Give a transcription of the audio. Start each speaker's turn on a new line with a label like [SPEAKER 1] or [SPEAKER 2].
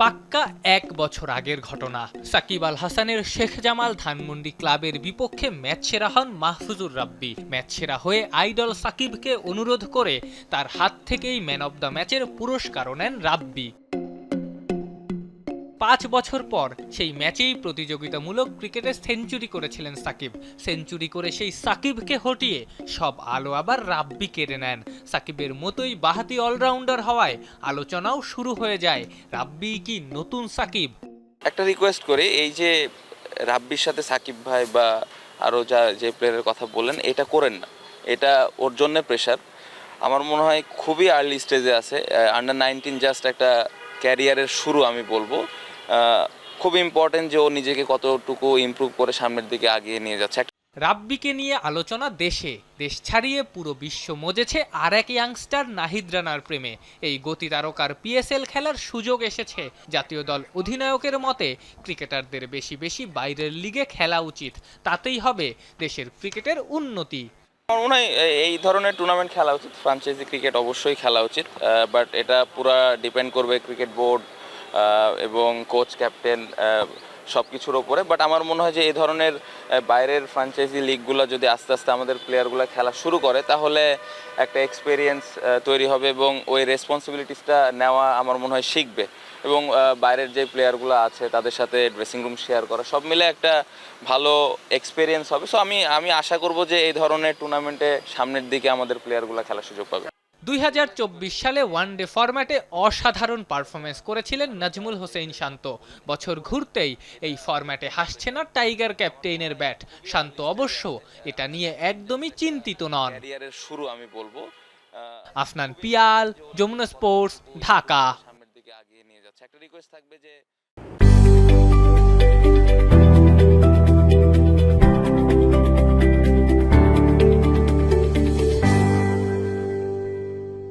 [SPEAKER 1] পাক্কা এক বছর আগের ঘটনা। সাকিব আল হাসানের শেখ জামাল ধানমন্ডি ক্লাবের বিপক্ষে ম্যাচ সেরা হন মাহফুজুর রাব্বি। ম্যাচ সেরা হয়ে আইডল সাকিবকে অনুরোধ করে তার হাত থেকেই ম্যান অব দ্য ম্যাচের পুরস্কারও নেন রাব্বি। পাঁচ বছর পর সেই ম্যাচেই প্রতিযোগিতামূলক ক্রিকেটে সেঞ্চুরি করেছিলেন সাকিব। সেঞ্চুরি করে সেই সাকিবকে হটিয়ে সব আলো আবার রাব্বি কেড়ে নেন। সাকিবের মতোই বাহাতি অলরাউন্ডার হওয়ায় আলোচনাও শুরু হয়ে যায়, রাব্বি কি নতুন সাকিব?
[SPEAKER 2] একটা রিকোয়েস্ট করি, এই যে রাব্বির সাথে সাকিব ভাই বা আরও যা, যে প্লেয়ারের কথা বললেন, এটা করেন না। এটা ওর জন্য প্রেশার আমার মনে হয় খুবই আর্লি স্টেজে আছে। আন্ডার নাইনটিন জাস্ট একটা ক্যারিয়ারের শুরু আমি বলব। খুব ইম্পর্টেন্ট যে ও নিজেকে কতটুকু ইমপ্রুভ করে সামনের দিকে আগিয়ে নিয়ে যাচ্ছে।
[SPEAKER 1] রাব্বিকে নিয়ে আলোচনা দেশে। দেশ ছাড়িয়ে পুরো বিশ্ব মজেছে আর এক ইয়াংস্টার নাহিদ রানার প্রেমে। এই গতি তারকার পিএসএল খেলার সুযোগ এসেছে। জাতীয় দল অধিনায়কের মতে ক্রিকেটারদের বেশি বেশি বাইরের লিগে খেলা উচিত। তাতেই হবে দেশের ক্রিকেটের উন্নতি।
[SPEAKER 2] আমার মনে হয় এই ধরনের টুর্নামেন্ট খেলা উচিত। ফ্রাঞ্চাইজি ক্রিকেট অবশ্যই খেলা উচিত বাট এটা পুরা ডিপেন্ড করবে ক্রিকেট বোর্ড এবং কোচ ক্যাপ্টেন সব কিছুর ওপরে। বাট আমার মনে হয় যে এই ধরনের বাইরের ফ্রাঞ্চাইজি লিগগুলো যদি আস্তে আস্তে আমাদের প্লেয়ারগুলো খেলা শুরু করে, তাহলে একটা এক্সপিরিয়েন্স তৈরি হবে এবং ওই রেসপন্সিবিলিটিসটা নেওয়া আমার মনে হয় শিখবে। এবং বাইরের যে প্লেয়ারগুলো আছে, তাদের সাথে ড্রেসিং রুম শেয়ার করা, সব মিলে একটা ভালো এক্সপিরিয়েন্স হবে। সো আমি আমি আশা করব যে এই ধরনের টুর্নামেন্টে সামনের দিকে আমাদের প্লেয়ারগুলো খেলার সুযোগ পাবে।
[SPEAKER 1] দু হাজার চব্বিশ সালে ওয়ানডে ফরম্যাটে অসাধারণ পারফরমেন্স করেছিলেন নাজমুল হোসেন শান্ত। বছর ঘুরতেই এই ফরম্যাটে হাসছে না টাইগার ক্যাপ্টেইনের ব্যাট। শান্ত অবশ্য এটা নিয়ে একদমই চিন্তিত নন।
[SPEAKER 2] শুরু আমি বলব
[SPEAKER 1] আফনান পিয়াল যমুনা স্পোর্টস ঢাকা।
[SPEAKER 2] একটা রিকোয়েস্ট থাকবে যে